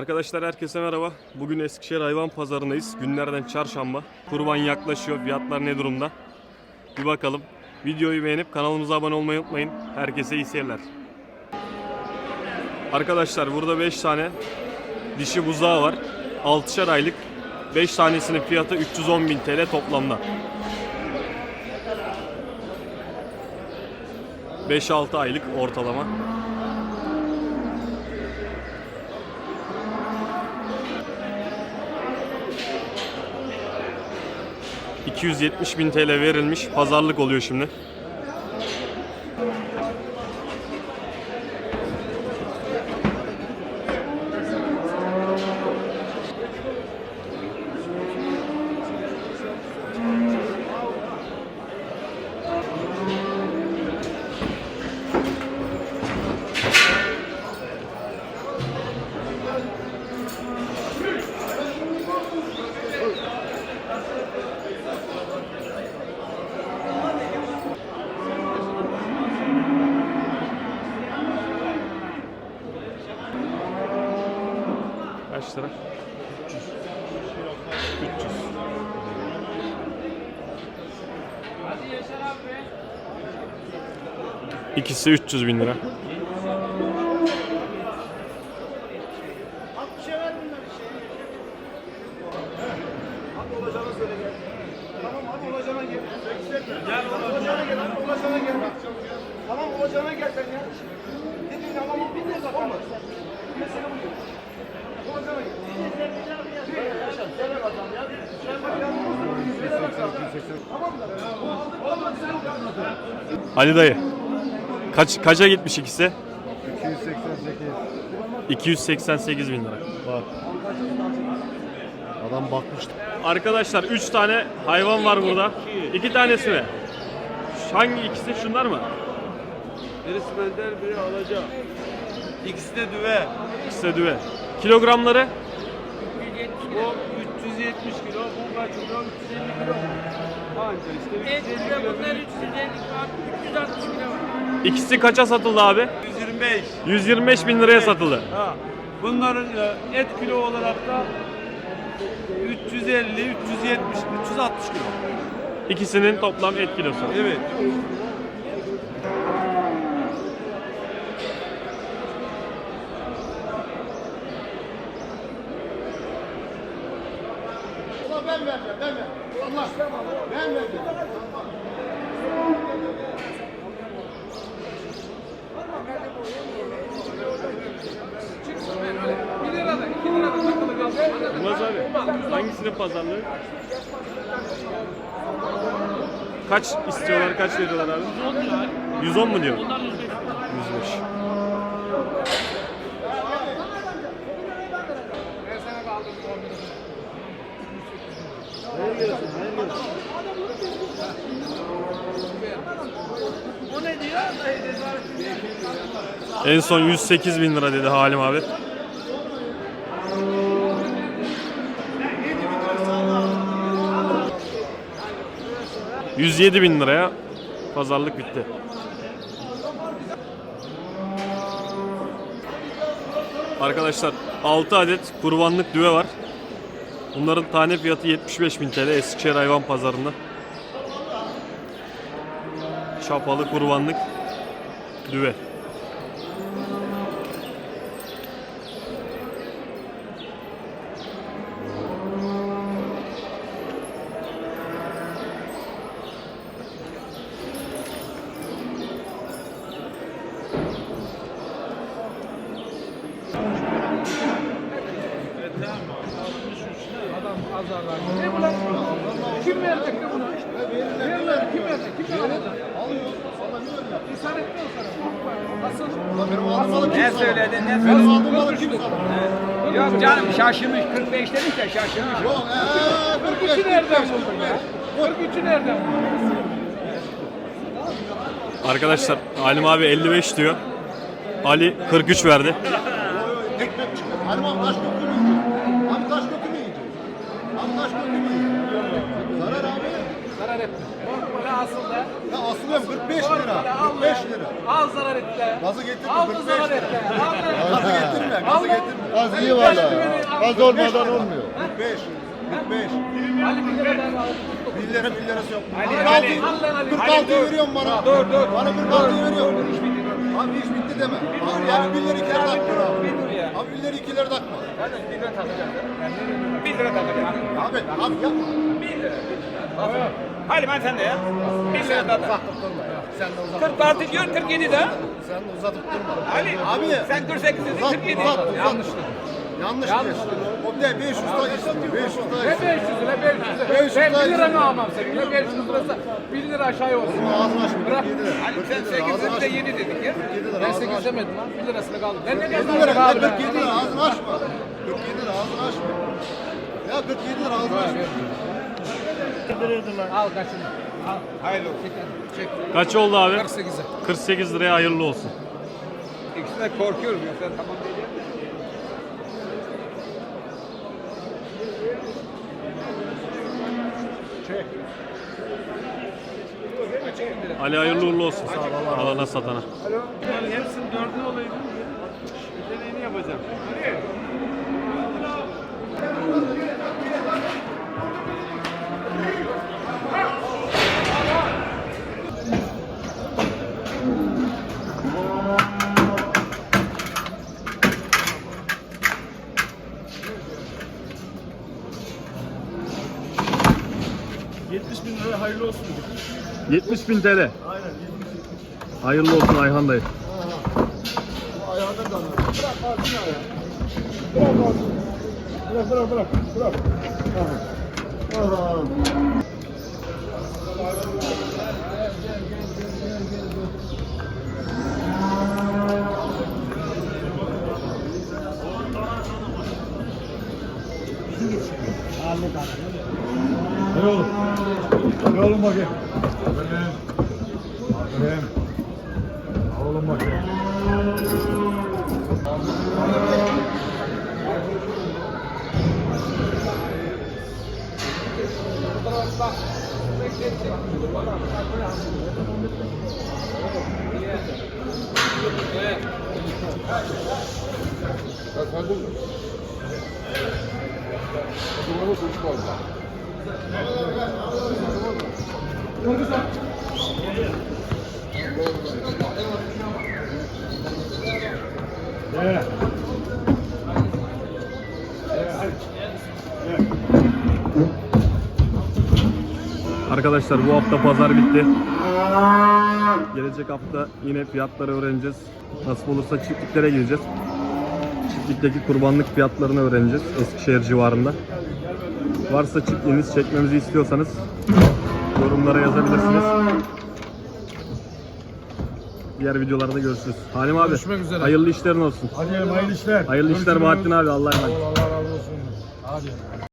Arkadaşlar herkese merhaba. Bugün Eskişehir Hayvan Pazarı'ndayız. Günlerden çarşamba. Kurban yaklaşıyor. Fiyatlar ne durumda? Bir bakalım. Videoyu beğenip kanalımıza abone olmayı unutmayın. Herkese iyi seyirler. Arkadaşlar burada 5 tane dişi buzağı var. 6'şar aylık. 5 tanesinin fiyatı 310.000 TL toplamda. 5-6 aylık ortalama. ...270 bin TL verilmiş. Pazarlık oluyor şimdi. Kaç lira? 300. 300. İkisi 300 bin lira. Tamam olacağına gel. Sen ya. Dedin tamam bir de bak olmaz. Mesele bu. Olacağına gel. Söyle bakalım ya. Söyle bakalım. Söyle bakalım. Tamam da. Olmaz sen yok. Ali dayı. Kaç kaça gitmiş ikisi? 288 288 bin lira. var. Adam bakmıştı. Arkadaşlar 3 tane hayvan var burada. 2 tanesi mi? Hangi ikisi? Şunlar mı? Birisi benden biri alacak. İkisi de düve. İkisi de düve. Kilogramları? O 370 kilo, bu kaç kilo? 350 kilo. Anca işte 350 kilo. Bunlar 350 360 kilo var. İkisi kaça satıldı abi? 125. 125 bin liraya satıldı. Ha. Bunların e, et kilo olarak da 350, 370, 360 kilo. İkisinin toplam et kilosu. Evet. Ulan ben vereceğim. Ben vereceğim. Allah. Ben vereceğim. Yılmaz abi hangisinin pazarlığı? Kaç istiyorlar, kaç veriyorlar abi? 110 mu diyor? En son 108 bin lira dedi Halim abi. 107 bin liraya pazarlık bitti. Arkadaşlar 6 adet kurbanlık düve var. Bunların tane fiyatı 75 bin TL Eskişehir Hayvan Pazarı'nda. Çapalı kurbanlık düve. Ne söyledin, ne söyledin? Yok canım şaşırmış, 45 dedik de şaşırmış. Yok eee 45 nereden buldun ya? 43'ü nereden buldun? Arkadaşlar Halim abi 55 diyor. Ali 43 verdi. Ekmek çıkıyor. Halim abi taş köprü mü yiyecek? Abi taş köprü mü yiyecek? Abi taş köprü mü yiyecek? Zarar abi. Zarar etme. Bak bana aslında Ya aslında 45 lira. 45 lira. Al zarar etti. Gazı getirme. Al da 45 zarar lira. etti. Al da. Gazı getirme. Gazı getirme. Gaz iyi valla. Gaz olmadan olmuyor. 45. 45. Ali bir lira daha al. 1 lira 1 lirası yok. Ali, 46. Ali. Al lan Ali. 46 veriyorum bana. Dur, dur. Bana 46 veriyorum. Abi iş bitti deme. Abi yani 1 lira 2 lira takma. Abi 1 lira 2 lira takma. Bir lira takacağım. Abi abi yapma. Hadi ben sen de ya. Bir lira daha. Uzatıp durma ya. Sen de uzatıp 46 diyor 47 de. Sen de uzatıp durma. Ali Abi. sen 48 dedin Uzat, 47. uzat, uzat. Yanlış. Yanlış diyorsun. O de 500 lira istiyor. 500 lira Ne istiyor. 500 lira 500 lira. 500 Ben lira 1 lira mı almam senin? Ne 500 lirası? 1 lira aşağıya olsun. Ağzını açma. 47 lira. Ali sen 47 lira. 8 Ağzını dedin de açma. 7 dedik ya. 47 lira. Ben ağzını 8 açma. demedim lan. 1 lirasını kaldı. Ben ne 47 kadar lira. kaldı? Ya 47 lira ağzını açma. 47 lira ağzını açma. Ya 47 lira ağzını açma. Al kaçını. Al. Hayırlı olsun. Çek. Kaç oldu abi? 48'e. 48 liraya hayırlı olsun. İkisine korkuyorum yoksa tamam diyeceğim. Ali hayırlı uğurlu olsun. Alana satana. Yani hepsinin dördünü olayım. Deneyini yapacağım. 70 bin TL. Hayırlı olsun Ayhan dayı. Ayağında da Bırak kalsın ya. Bırak kalsın. Bırak bırak bırak. Bırak. Aha. Ne oğlum? Ne oğlum bakayım? Aferin. Aferin. Oğlum bakayım. Arkadaşlar bu hafta pazar bitti. Gelecek hafta yine fiyatları öğreneceğiz. Nasip olursa çiftliklere gideceğiz. Çiftlikteki kurbanlık fiyatlarını öğreneceğiz Eskişehir civarında. Varsa çiftliğiniz çekmemizi istiyorsanız yorumlara yazabilirsiniz. Diğer videolarda görüşürüz. Halim abi Görüşmek üzere. hayırlı işlerin olsun. Hadi hayırlı işler. Hayırlı işler Görüşürüz. Bahattin abi Allah'a emanet. Allah razı olsun. Hadi.